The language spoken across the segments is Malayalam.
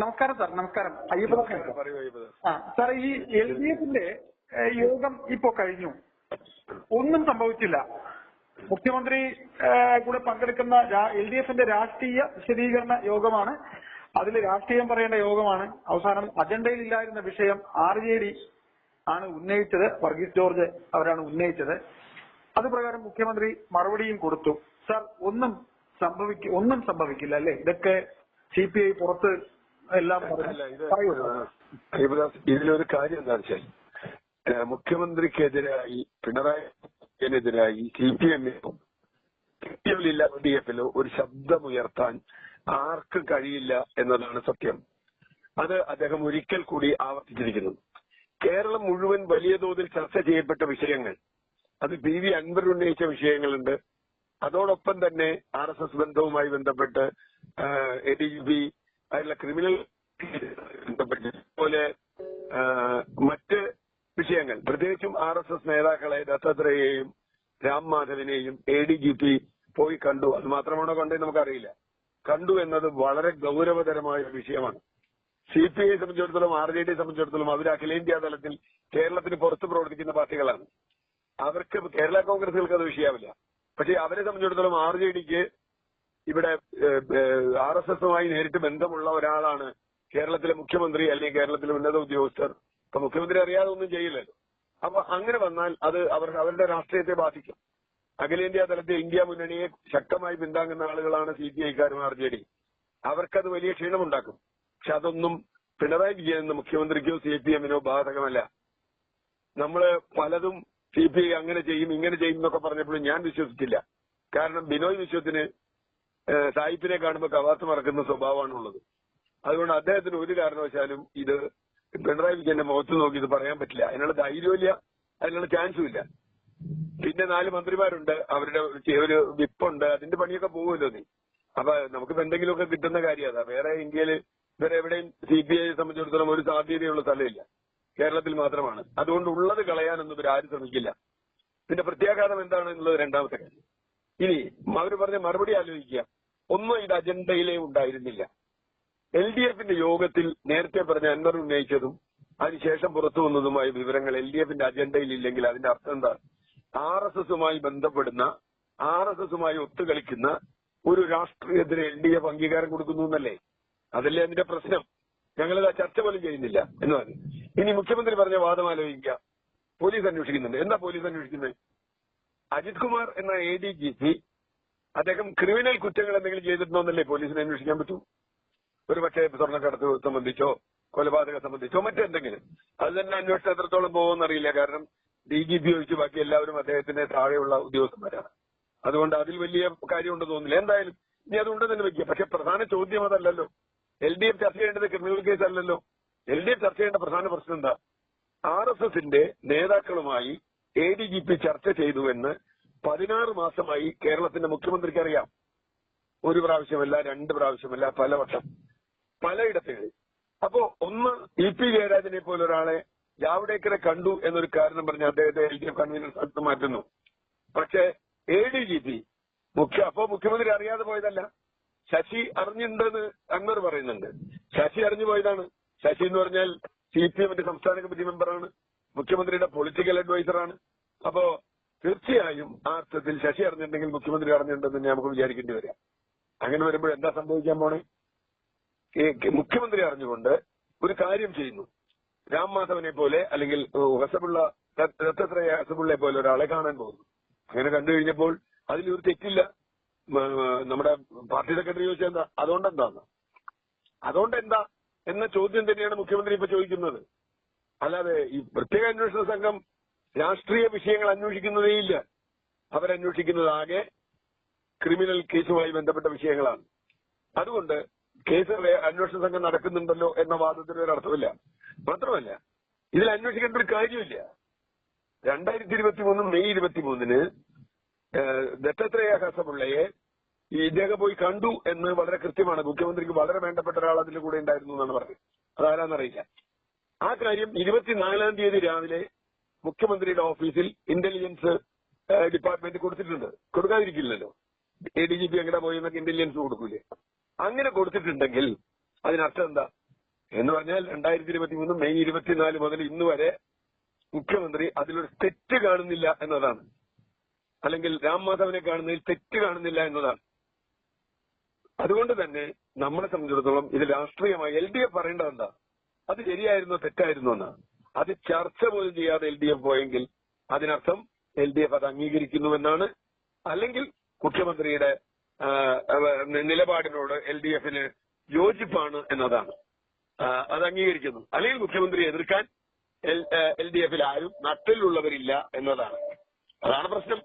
നമസ്കാരം സാർ നമസ്കാരം. അയ്യപ്പ സാർ. ആ സാർ ഈ എൽ ഡി എഫിന്റെ യോഗം ഇപ്പോ കഴിഞ്ഞു. ഒന്നും സംഭവിച്ചില്ല. മുഖ്യമന്ത്രി കൂടെ പങ്കെടുക്കുന്ന എൽ ഡി എഫിന്റെ രാഷ്ട്രീയ വിശദീകരണ യോഗമാണ്. അതിൽ രാഷ്ട്രീയം പറയേണ്ട യോഗമാണ്. അവസാനം അജണ്ടയിൽ ഇല്ലായിരുന്ന വിഷയം ആർ ജെ ഡി ആണ് ഉന്നയിച്ചത്. വർഗീസ് ജോർജ് അവരാണ് ഉന്നയിച്ചത്. അതുപ്രകാരം മുഖ്യമന്ത്രി മറുപടിയും കൊടുത്തു. സാർ ഒന്നും സംഭവിക്ക ഒന്നും സംഭവിക്കില്ല അല്ലെ? ഇതൊക്കെ സി പി ഐ പുറത്ത് എല്ലാം ഇതിലൊരു കാര്യം എന്താ വെച്ചാൽ മുഖ്യമന്ത്രിക്കെതിരായി പിണറായിക്കെതിരായി സി പി എമ്മിനോ സി പി എമ്മിലില്ല യു ഡി എഫിലോ ഒരു ശബ്ദമുയർത്താൻ ആർക്കും കഴിയില്ല എന്നതാണ് സത്യം. അത് അദ്ദേഹം ഒരിക്കൽ കൂടി ആവർത്തിച്ചിരിക്കുന്നു. കേരളം മുഴുവൻ വലിയ തോതിൽ ചർച്ച ചെയ്യപ്പെട്ട വിഷയങ്ങൾ. അത് പി വി അൻവർ ഉന്നയിച്ച വിഷയങ്ങളുണ്ട്. അതോടൊപ്പം തന്നെ ആർ എസ് എസ് ബന്ധവുമായി ബന്ധപ്പെട്ട് എ ഡി ജി പി ആയിട്ടുള്ള ക്രിമിനൽ പോലെ മറ്റ് വിഷയങ്ങൾ. പ്രത്യേകിച്ചും ആർ എസ് എസ് നേതാക്കളെ ദത്താത്രേയെയും രാം മാധവിനെയും എ ഡി ജി പി പോയി കണ്ടു. അത് മാത്രമാണോ കണ്ടത് നമുക്കറിയില്ല. കണ്ടു എന്നത് വളരെ ഗൗരവതരമായ ഒരു വിഷയമാണ്. സി പി ഐ സംബന്ധിച്ചിടത്തോളം ആർ ജെ ഡി സംബന്ധിച്ചിടത്തോളം അവർ അഖിലേന്ത്യാ തലത്തിൽ കേരളത്തിന് പുറത്ത് പ്രവർത്തിക്കുന്ന പാർട്ടികളാണ്. അവർക്ക് കേരള കോൺഗ്രസുകൾക്ക് അത് വിഷയമില്ല. പക്ഷേ അവരെ സംബന്ധിച്ചിടത്തോളം ആർ ജെ ഡിക്ക് ഇവിടെ ആർ എസ് എസുമായി നേരിട്ട് ബന്ധമുള്ള ഒരാളാണ് കേരളത്തിലെ മുഖ്യമന്ത്രി അല്ലെങ്കിൽ കേരളത്തിലെ ഉന്നത ഉദ്യോഗസ്ഥർ. അപ്പൊ മുഖ്യമന്ത്രി അറിയാതെ ഒന്നും ചെയ്യില്ലല്ലോ. അപ്പൊ അങ്ങനെ വന്നാൽ അത് അവർ അവരുടെ രാഷ്ട്രീയത്തെ ബാധിക്കും. അഖിലേന്ത്യാ തലത്തിൽ ഇന്ത്യ മുന്നണിയെ ശക്തമായി പിന്താങ്ങുന്ന ആളുകളാണ് സി പി ഐക്കാരും ആർ ജെ ഡി അവർക്കത് വലിയ ക്ഷീണമുണ്ടാക്കും. പക്ഷെ അതൊന്നും പിണറായി വിജയൻ എന്ന മുഖ്യമന്ത്രിക്കോ സി പി എമ്മിനോ ബാധകമല്ല. നമ്മൾ പലതും സി പി ഐ അങ്ങനെ ചെയ്യും ഇങ്ങനെ ചെയ്യും എന്നൊക്കെ പറഞ്ഞപ്പോഴും ഞാൻ വിശ്വസിച്ചില്ല. കാരണം ബിനോയ് വിശ്വത്തിന് സായിപ്പിനെ കാണുമ്പോൾ കവാത്ത് മറക്കുന്ന സ്വഭാവമാണുള്ളത്. അതുകൊണ്ട് അദ്ദേഹത്തിന് ഒരു കാരണവശാലും ഇത് പിണറായി വിജയന്റെ മുഖത്ത് നോക്കി ഇത് പറയാൻ പറ്റില്ല. അതിനുള്ള ധൈര്യമില്ല അതിനുള്ള ചാൻസും ഇല്ല പിന്നെ നാല് മന്ത്രിമാരുണ്ട്. അവരുടെ ഒരു- വിപ്പ് വിപ്പുണ്ട്. അതിന്റെ പണിയൊക്കെ പോകുമല്ലോ നീ. അപ്പൊ നമുക്ക് എന്തെങ്കിലുമൊക്കെ കിട്ടുന്ന കാര്യം അതാ വേറെ ഇന്ത്യയിൽ വേറെ എവിടെയും സി പി ഐ സംബന്ധിച്ചിടത്തോളം ഒരു സാധ്യതയുള്ള സ്ഥലമില്ല. കേരളത്തിൽ മാത്രമാണ്. അതുകൊണ്ട് ഉള്ളത് കളയാനൊന്നും ഇവർ ആരും ശ്രമിക്കില്ല. പിന്നെ പ്രത്യാഘാതം എന്താണ് എന്നുള്ളത് രണ്ടാമത്തെ കാര്യം. ഇനി അവർ പറഞ്ഞ മറുപടി ആലോചിക്കുക. ഒന്നും ഇത് അജണ്ടയിലേ ഉണ്ടായിരുന്നില്ല. എൽ ഡി എഫിന്റെ യോഗത്തിൽ നേരത്തെ പറഞ്ഞ അൻവർ ഉന്നയിച്ചതും അതിനുശേഷം പുറത്തു വന്നതുമായ വിവരങ്ങൾ എൽ ഡി എഫിന്റെ അജണ്ടയിൽ ഇല്ലെങ്കിൽ അതിന്റെ അർത്ഥം എന്താ? ആർ എസ് എസുമായി ബന്ധപ്പെടുന്ന ആർ എസ് എസുമായി ഒത്തുകളിക്കുന്ന ഒരു രാഷ്ട്രീയത്തിന് എൽ ഡി എഫ് അംഗീകാരം കൊടുക്കുന്നു എന്നല്ലേ? അതല്ലേ അതിന്റെ പ്രശ്നം. ഞങ്ങളിത് ചർച്ച പോലും ചെയ്യുന്നില്ല എന്ന് പറഞ്ഞു. ഇനി മുഖ്യമന്ത്രി പറഞ്ഞ വാദം ആലോചിക്കുക. പോലീസ് അന്വേഷിക്കുന്നുണ്ട്. എന്താ പോലീസ് അന്വേഷിക്കുന്നത്? അജിത് കുമാർ എന്ന എ ഡി ജി പി അദ്ദേഹം ക്രിമിനൽ കുറ്റങ്ങൾ എന്തെങ്കിലും ചെയ്തിട്ടുണ്ടോ എന്നല്ലേ പോലീസിനെ അന്വേഷിക്കാൻ പറ്റൂ? ഒരു പക്ഷേ സ്വർണക്കടത്ത് സംബന്ധിച്ചോ കൊലപാതക സംബന്ധിച്ചോ മറ്റെന്തെങ്കിലും. അത് തന്നെ അന്വേഷണം എത്രത്തോളം പോകുമെന്നറിയില്ല. കാരണം ഡി ജി പി ഒഴിച്ച് ബാക്കി എല്ലാവരും അദ്ദേഹത്തിന്റെ താഴെയുള്ള ഉദ്യോഗസ്ഥന്മാരാണ്. അതുകൊണ്ട് അതിൽ വലിയ കാര്യമുണ്ടെന്ന് തോന്നില്ല എന്തായാലും ഇനി അതുകൊണ്ട് തന്നെ വെക്കുക. പക്ഷെ പ്രധാന ചോദ്യം അതല്ലല്ലോ. എൽ ഡി എഫ് ചർച്ച ചെയ്യേണ്ടത് ക്രിമിനൽ കേസ് അല്ലല്ലോ. എൽ ഡി എഫ് ചർച്ച ചെയ്യേണ്ട പ്രധാന പ്രശ്നം എന്താ? ആർ എസ് എസിന്റെ നേതാക്കളുമായി എ ഡി ജി പി ചർച്ച ചെയ്തു എന്ന് പതിനാറ് മാസമായി കേരളത്തിന്റെ മുഖ്യമന്ത്രിക്ക് അറിയാം ഒരു പ്രാവശ്യമല്ല രണ്ട് പ്രാവശ്യമല്ല പലവട്ടം പലയിടത്തുകളിൽ അപ്പോ ഒന്ന് ഇ പി ജയരാജനെ പോലെ ഒരാളെ ജാവ്ഡേക്കറെ കണ്ടു എന്നൊരു കാരണം പറഞ്ഞ് അദ്ദേഹത്തെ എൽ ഡി എഫ് കൺവീനർ സ്ഥാനത്ത് മാറ്റുന്നു. പക്ഷേ എ ഡി ജി പി മുഖ്യ അപ്പോ മുഖ്യമന്ത്രി അറിയാതെ പോയതല്ല. ശശി അറിഞ്ഞിട്ടുണ്ടെന്ന് അൻവർ പറയുന്നുണ്ട്. ശശി അറിഞ്ഞു പോയതാണ്. ശശി എന്ന് പറഞ്ഞാൽ സി പി എമ്മിന്റെ സംസ്ഥാന കമ്മിറ്റി മെമ്പറാണ്. മുഖ്യമന്ത്രിയുടെ പൊളിറ്റിക്കൽ അഡ്വൈസറാണ്. അപ്പോ തീർച്ചയായും ആ അർത്ഥത്തിൽ ശശി അറിഞ്ഞിട്ടുണ്ടെങ്കിൽ മുഖ്യമന്ത്രി അറിഞ്ഞിട്ടുണ്ടെന്ന് നമുക്ക് വിചാരിക്കേണ്ടി വരാം. അങ്ങനെ വരുമ്പോൾ എന്താ സംഭവിക്കാൻ പോണേ? മുഖ്യമന്ത്രി അറിഞ്ഞുകൊണ്ട് ഒരു കാര്യം ചെയ്യുന്നു. രാം മാധവനെ പോലെ അല്ലെങ്കിൽ ഹസബുള്ള ദത്തത്രയ ഹസബുള്ളയെ പോലെ ഒരാളെ കാണാൻ പോകുന്നു. അങ്ങനെ കണ്ടു കഴിഞ്ഞപ്പോൾ അതിലൊരു തെറ്റില്ല. നമ്മുടെ പാർട്ടി സെക്രട്ടറി ചോദിച്ചാൽ എന്താ? അതുകൊണ്ടെന്താന്ന്? അതുകൊണ്ട് എന്താ എന്ന ചോദ്യം തന്നെയാണ് മുഖ്യമന്ത്രി ഇപ്പൊ ചോദിക്കുന്നത്. അല്ലാതെ ഈ പ്രത്യേക അന്വേഷണ സംഘം രാഷ്ട്രീയ വിഷയങ്ങൾ അന്വേഷിക്കുന്നതേയില്ല അവരന്വേഷിക്കുന്നതാകെ ക്രിമിനൽ കേസുമായി ബന്ധപ്പെട്ട വിഷയങ്ങളാണ്. അതുകൊണ്ട് കേസ് അന്വേഷണ സംഘം നടക്കുന്നുണ്ടല്ലോ എന്ന വാദത്തിന് ഒരു അർത്ഥമില്ല. മാത്രമല്ല ഇതിൽ അന്വേഷിക്കേണ്ട ഒരു കാര്യമില്ല. രണ്ടായിരത്തി ഇരുപത്തി മൂന്ന് മെയ് ഇരുപത്തി മൂന്നിന് ദത്തത്രേയ ഹസമുള്ളയെ ഇദ്ദേഹം പോയി കണ്ടു എന്ന് വളരെ കൃത്യമാണ്. മുഖ്യമന്ത്രിക്ക് വളരെ വേണ്ടപ്പെട്ട ഒരാൾ അതിന്റെ കൂടെ ഉണ്ടായിരുന്നു എന്നാണ് പറഞ്ഞത്. അതാരാന്നറിയില്ല. ആ കാര്യം ഇരുപത്തിനാലാം തീയതി രാവിലെ മുഖ്യമന്ത്രിയുടെ ഓഫീസിൽ ഇന്റലിജൻസ് ഡിപ്പാർട്ട്മെന്റ് കൊടുത്തിട്ടുണ്ട്. കൊടുക്കാതിരിക്കില്ലല്ലോ. എ ഡി ജി പി എങ്ങനെ പോയി എന്നൊക്കെ ഇന്റലിജൻസ് കൊടുക്കൂലേ? അങ്ങനെ കൊടുത്തിട്ടുണ്ടെങ്കിൽ അതിനർത്ഥം എന്താ? എന്ന് പറഞ്ഞാൽ രണ്ടായിരത്തി ഇരുപത്തി മൂന്ന് മെയ് ഇരുപത്തിനാല് മുതൽ ഇന്ന് വരെ മുഖ്യമന്ത്രി അതിലൊരു തെറ്റ് കാണുന്നില്ല എന്നതാണ്. അല്ലെങ്കിൽ രാം മാധവനെ കാണുന്നതിൽ തെറ്റ് കാണുന്നില്ല എന്നതാണ്. അതുകൊണ്ട് തന്നെ നമ്മളെ സംബന്ധിച്ചിടത്തോളം ഇത് രാഷ്ട്രീയമായി എൽ ഡി എഫ് പറയേണ്ടതെന്താ? അത് ശരിയായിരുന്നോ തെറ്റായിരുന്നോ എന്നാണ്. അത് ചർച്ച പോലും ചെയ്യാതെ എൽ ഡി എഫ് പോയെങ്കിൽ അതിനർത്ഥം എൽ ഡി എഫ് അത് അംഗീകരിക്കുന്നുവെന്നാണ്. അല്ലെങ്കിൽ മുഖ്യമന്ത്രിയുടെ നിലപാടിനോട് എൽ ഡി എഫിന് യോജിപ്പാണ് എന്നതാണ്. അത് അംഗീകരിക്കുന്നു. അല്ലെങ്കിൽ മുഖ്യമന്ത്രി എതിർക്കാൻ എൽ ഡി എഫിൽ ആരും നട്ടിലുള്ളവരില്ല എന്നതാണ്. അതാണ് പ്രശ്നം.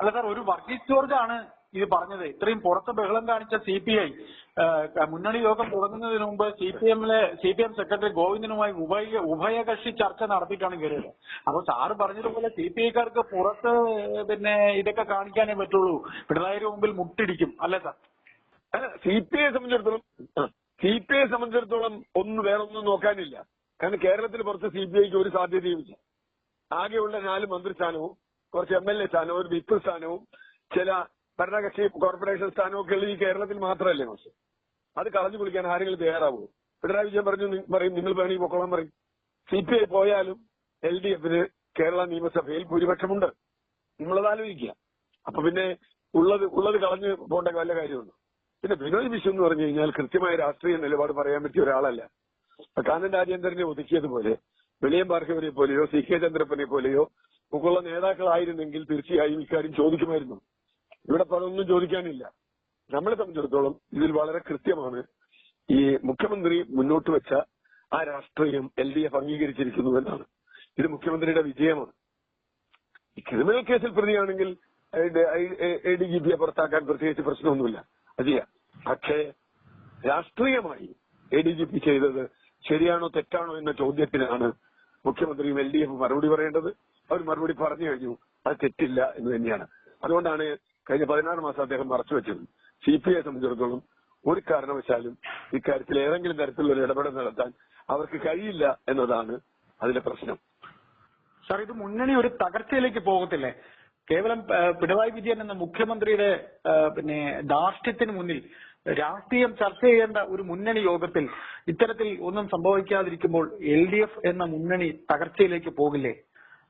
അല്ല സാർ ഒരു വർഗീസ് ജോർജ് ആണ് ഇത് പറഞ്ഞത്. ഇത്രയും പുറത്ത് ബഹളം കാണിച്ച സി പി ഐ മുന്നണി യോഗം തുടങ്ങുന്നതിന് മുമ്പ് സി പി എമ്മിലെ സി പി എം സെക്രട്ടറി ഗോവിന്ദനുമായി ഉഭയ ഉഭയകക്ഷി ചർച്ച നടത്തിയിട്ടാണ് കയറിയത് അപ്പൊ സാറ് പറഞ്ഞതുപോലെ സി പി ഐക്കാർക്ക് പുറത്ത് പിന്നെ ഇതൊക്കെ കാണിക്കാനേ പറ്റുള്ളൂ. പിണറായിയുടെ മുമ്പിൽ മുട്ടിടിക്കും. അല്ലേ സാർ സി പി ഐ സംബന്ധിച്ചിടത്തോളം സി പി ഐ സംബന്ധിച്ചിടത്തോളം ഒന്നും വേറെ ഒന്നും നോക്കാനില്ല. കാരണം കേരളത്തിൽ പുറത്ത് സി പി ഐക്ക് ഒരു സാധ്യതയുമില്ല. ആകെയുള്ള നാല് മന്ത്രിസ്ഥാനവും കുറച്ച് എം എൽ എ സ്ഥാനവും ഒരു വിപ്പ് സ്ഥാനവും ചില ഭരണകക്ഷി കോർപ്പറേഷൻ സ്ഥാനമൊക്കെ ഈ കേരളത്തിൽ മാത്രമല്ലേ പക്ഷെ അത് കളഞ്ഞു കുളിക്കാൻ ആരെങ്കിലും തയ്യാറാവുമോ പിണറായി വിജയൻ പറഞ്ഞു പറയും നിങ്ങൾ വേണമെങ്കിൽ പൊക്കോളാൻ പറയും. സി പി ഐ പോയാലും എൽ ഡി എഫിന് കേരള നിയമസഭയിൽ ഭൂരിപക്ഷമുണ്ട്. നമ്മളത് ആലോചിക്കുക. അപ്പൊ പിന്നെ ഉള്ളത് ഉള്ളത് കളഞ്ഞ് പോകേണ്ട വല്ല കാര്യമുണ്ട്? പിന്നെ വിനോദ് വിശ്വം എന്ന് പറഞ്ഞു കഴിഞ്ഞാൽ കൃത്യമായ രാഷ്ട്രീയ നിലപാട് പറയാൻ പറ്റിയ ഒരാളല്ല. കാനൻ രാജേന്ദ്രനെ ഒതുക്കിയതുപോലെ വിളിയം പാർക്കവരെ പോലെയോ സി കെ ചന്ദ്രപ്പനെ പോലെയോ ഒക്കെയുള്ള നേതാക്കളായിരുന്നെങ്കിൽ തീർച്ചയായും ഇക്കാര്യം ചോദിക്കുമായിരുന്നു. ഇവിടെ അതൊന്നും ചോദിക്കാനില്ല. നമ്മളെ സംബന്ധിച്ചിടത്തോളം ഇതിൽ വളരെ കൃത്യമാണ്. ഈ മുഖ്യമന്ത്രി മുന്നോട്ട് വെച്ച ആ രാഷ്ട്രീയം എൽ ഡി എഫ് അംഗീകരിച്ചിരിക്കുന്നു എന്നാണ്. ഇത് മുഖ്യമന്ത്രിയുടെ വിജയമാണ്. ഈ ക്രിമിനൽ കേസിൽ പ്രതിയാണെങ്കിൽ എ ഡി ജി പിയെ പുറത്താക്കാൻ പ്രത്യേകിച്ച് പ്രശ്നമൊന്നുമില്ല. അത് ചെയ്യാം. പക്ഷേ രാഷ്ട്രീയമായി എ ഡി ജി പി ചെയ്തത് ശരിയാണോ തെറ്റാണോ എന്ന ചോദ്യത്തിനാണ് മുഖ്യമന്ത്രിയും എൽ ഡി എഫ് മറുപടി പറയേണ്ടത്. അവർ മറുപടി പറഞ്ഞു കഴിഞ്ഞു. അത് തെറ്റില്ല എന്ന് തന്നെയാണ്. അതുകൊണ്ടാണ് കഴിഞ്ഞ പതിനാറ് മാസം അദ്ദേഹം മറച്ചു വെച്ചിരുന്നു സി പി ഐ സംബന്ധിച്ചിടത്തോളം ഒരു കാരണവശാലും ഇക്കാര്യത്തിൽ ഏതെങ്കിലും തരത്തിലുള്ള ഒരു ഇടപെടൽ നടത്താൻ അവർക്ക് കഴിയില്ല എന്നതാണ് അതിലെ പ്രശ്നം. സാർ ഇത് മുന്നണി ഒരു തകർച്ചയിലേക്ക് പോകത്തില്ലേ? കേവലം പിണറായി വിജയൻ എന്ന മുഖ്യമന്ത്രിയുടെ പിന്നെ ധാർഷ്ട്യത്തിന് മുന്നിൽ രാഷ്ട്രീയം ചർച്ച ചെയ്യേണ്ട ഒരു മുന്നണി യോഗത്തിൽ ഇത്തരത്തിൽ ഒന്നും സംഭവിക്കാതിരിക്കുമ്പോൾ എൽ എന്ന മുന്നണി തകർച്ചയിലേക്ക് പോകില്ലേ?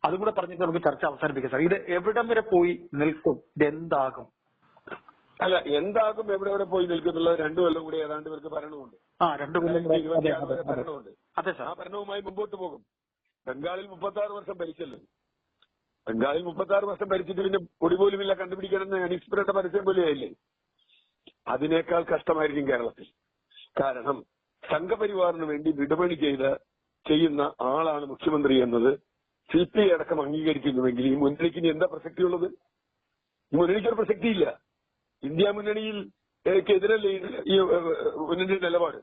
അതും കൂടെ പറഞ്ഞിട്ട് നമുക്ക് ചർച്ച അവസാനിപ്പിക്കാം സാർ. ഇത് എവിടം വരെ പോയി നിൽക്കും? ഇതെന്താകും? അല്ല എന്താകും എവിടെ എവിടെ പോയി നിൽക്കുന്നുള്ള രണ്ടു കൊല്ലം കൂടി ഏതാണ്ട് ഇവർക്ക് ഭരണമുണ്ട്. ആ രണ്ടു കൊല്ലം ഭരണമുണ്ട്. അതെ, അതെ ആ ഭരണവുമായി മുമ്പോട്ട് പോകും. ബംഗാളിൽ മുപ്പത്തി ആറ് വർഷം ഭരിച്ചല്ലോ? ബംഗാളിൽ മുപ്പത്തി ആറ് വർഷം ഭരിച്ചിട്ട് പിന്നെ പൊടി പോലുമില്ല കണ്ടുപിടിക്കണമെന്ന് അനീസ്പുരയുടെ പരസ്യം പോലെയായില്ലേ അതിനേക്കാൾ കഷ്ടമായിരിക്കും കേരളത്തിൽ. കാരണം സംഘപരിവാറിന് വേണ്ടി വിടുപണി ചെയ്ത് ചെയ്യുന്ന ആളാണ് മുഖ്യമന്ത്രി എന്നത്. സി പി ഐ അടക്കം അംഗീകരിക്കുന്നുവെങ്കിൽ ഈ മുന്നണിക്ക് ഇനി എന്താ പ്രസക്തിയുള്ളത്? ഈ മുന്നണിക്കൊരു പ്രസക്തിയില്ല. ഇന്ത്യ മുന്നണിയിൽ എതിരല്ലേ ഈ മുന്നണി മുന്നണിയുടെ നിലപാട്?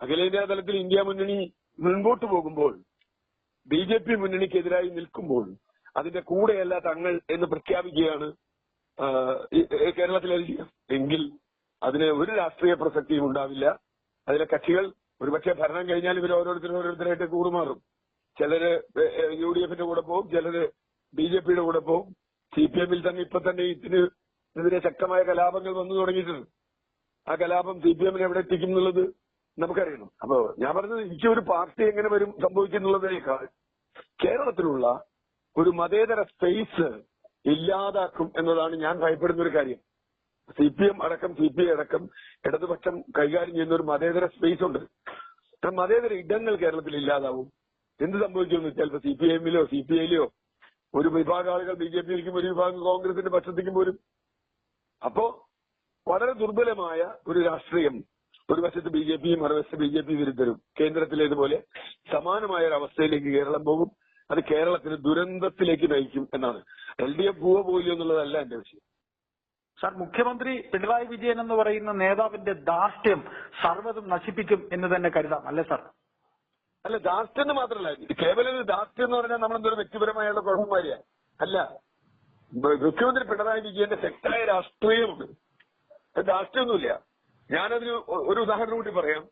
അഖിലേന്ത്യാ തലത്തിൽ ഇന്ത്യ മുന്നണി മുൻപോട്ട് പോകുമ്പോൾ ബി ജെ പി മുന്നണിക്കെതിരായി നിൽക്കുമ്പോൾ അതിന്റെ കൂടെയല്ല തങ്ങൾ എന്ന് പ്രഖ്യാപിക്കുകയാണ് കേരളത്തിൽ എങ്കിൽ അതിന് ഒരു രാഷ്ട്രീയ പ്രസക്തിയും ഉണ്ടാവില്ല. അതിലെ കക്ഷികൾ ഒരുപക്ഷെ ഭരണം കഴിഞ്ഞാൽ ഇവർ ഓരോരുത്തരും ഓരോരുത്തരായിട്ട് കൂറുമാറും. ചിലര് യു ഡി എഫിന്റെ കൂടെ പോകും ചിലര് ബി ജെ പിയുടെ കൂടെ പോകും സി പി എമ്മിൽ തന്നെ ഇപ്പൊ തന്നെ ഇതിന് ഇതിനെതിരെ ശക്തമായ കലാപങ്ങൾ വന്നു തുടങ്ങിയിട്ടുണ്ട്. ആ കലാപം സി പി എമ്മിനെ എവിടെ എത്തിക്കും എന്നുള്ളത് നമുക്കറിയണം. അപ്പൊ ഞാൻ പറഞ്ഞത് എനിക്ക് ഒരു പാർട്ടി എങ്ങനെ വരും സംഭവിക്കുന്നുള്ളതിനേക്കാൾ കേരളത്തിലുള്ള ഒരു മതേതര സ്പേസ് ഇല്ലാതാക്കും എന്നതാണ് ഞാൻ ഭയപ്പെടുന്ന ഒരു കാര്യം. സി പി എം അടക്കം സി പി ഐ അടക്കം ഇടതുപക്ഷം കൈകാര്യം ചെയ്യുന്ന ഒരു മതേതര സ്പേസ് ഉണ്ട്. മതേതര ഇടങ്ങൾ കേരളത്തിൽ ഇല്ലാതാവും. എന്ത് സംഭവിക്കുമെന്ന് ഇപ്പൊ സി പി എമ്മിലോ സി പി ഐയിലോ ഒരു വിഭാഗം ആളുകൾ ബി ജെ പിയിലേക്കും ഒരു വിഭാഗം കോൺഗ്രസിന്റെ പക്ഷത്തേക്കും പോരും അപ്പോ വളരെ ദുർബലമായ ഒരു രാഷ്ട്രീയം ഒരു വശത്ത് ബി ജെ പിയും മറുവശത്ത് ബി ജെ പി വിരുദ്ധരും കേന്ദ്രത്തിലേതുപോലെ സമാനമായ ഒരു അവസ്ഥയിലേക്ക് കേരളം പോകും. അത് കേരളത്തിന് ദുരന്തത്തിലേക്ക് നയിക്കും എന്നാണ്. എൽ ഡി എഫ് പോവോ പോയില്ലോ എന്നുള്ളതല്ല എന്റെ വിഷയം. സാർ മുഖ്യമന്ത്രി പിണറായി വിജയൻ എന്ന് പറയുന്ന നേതാവിന്റെ ദാർഷ്ട്യം സർവതും നശിപ്പിക്കും എന്ന് തന്നെ കരുതാം അല്ലേ സാർ? അല്ല ധാർഷ്ട്യം എന്ന് മാത്രമല്ല കേവലം ഒരു ധാർഷ്ട്യം എന്ന് പറഞ്ഞാൽ നമ്മളെന്തൊരു വ്യക്തിപരമായുള്ള കുഴപ്പമാരിയാ അല്ല മുഖ്യമന്ത്രി പിണറായി വിജയന്റെ ശക്തമായ രാഷ്ട്രീയമുണ്ട്. അത് ധാർഷ്ട്യമൊന്നുമില്ല ഞാനതിന് ഒരു ഉദാഹരണം കൂടി പറയാം.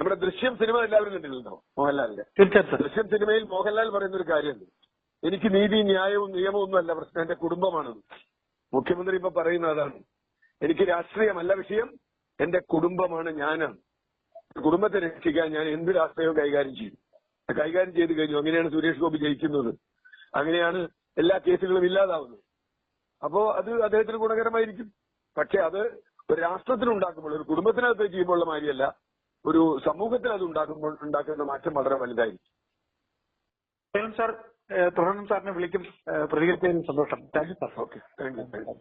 നമ്മുടെ ദൃശ്യം സിനിമ എല്ലാവരും കണ്ടിട്ടുണ്ടോ? മോഹൻലാലിന്റെ? ദൃശ്യം സിനിമയിൽ മോഹൻലാൽ പറയുന്ന ഒരു കാര്യമുണ്ട്. എനിക്ക് നീതി ന്യായവും നിയമവും അല്ല പ്രശ്നം. എന്റെ കുടുംബമാണെന്ന് മുഖ്യമന്ത്രി ഇപ്പൊ പറയുന്ന അതാണ്. എനിക്ക് രാഷ്ട്രീയമല്ല വിഷയം. എന്റെ കുടുംബമാണ് ഞാനാണ്. കുടുംബത്തെ രക്ഷിക്കാൻ ഞാൻ എന്ത് രാഷ്ട്രീയവും കൈകാര്യം ചെയ്യും? കൈകാര്യം ചെയ്ത് കഴിഞ്ഞു. അങ്ങനെയാണ് സുരേഷ് ഗോപി ജയിക്കുന്നത്. അങ്ങനെയാണ് എല്ലാ കേസുകളും ഇല്ലാതാവുന്നത്. അപ്പോ അത് അദ്ദേഹത്തിന് ഗുണകരമായിരിക്കും. പക്ഷെ അത് ഒരു രാഷ്ട്രത്തിന് ഉണ്ടാക്കുമ്പോൾ ഒരു കുടുംബത്തിനകത്ത് ചെയ്യുമ്പോഴുള്ള മാതിരിയല്ല. ഒരു സമൂഹത്തിൽ അത് ഉണ്ടാക്കുമ്പോൾ ഉണ്ടാക്കുന്ന മാറ്റം വളരെ വലുതായിരിക്കും. സാർ തുടർന്നും സാറിനെ വിളിക്കും. പ്രതികരിച്ചതിന് സന്തോഷം. Thank you sir. Okay. Thank you. Thank you.